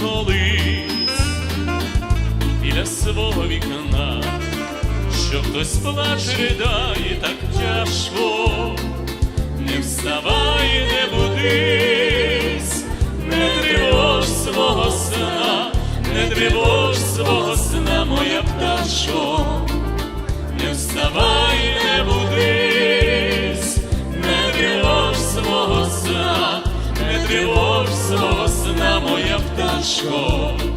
колись біля свого вікна, що хтось плаче, ридає так тяжко, не вставай, не будись, не тривож свого сна, не тривож свого сна, моя пташко, не вставай, не будись, не тривож свого сна, не тривож моя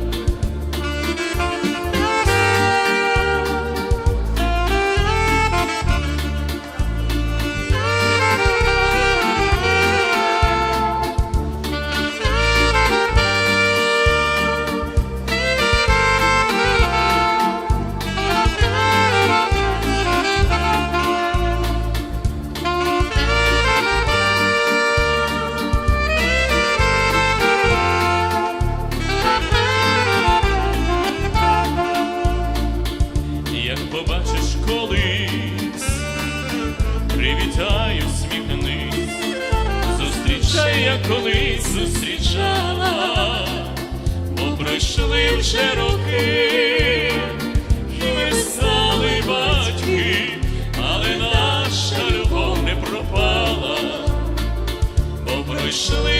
привітай, сміхнись, зустрічай, як колись зустрічала, бо пройшли вже роки, і ми стали батьки, але наша любов не пропала, бо пройшли.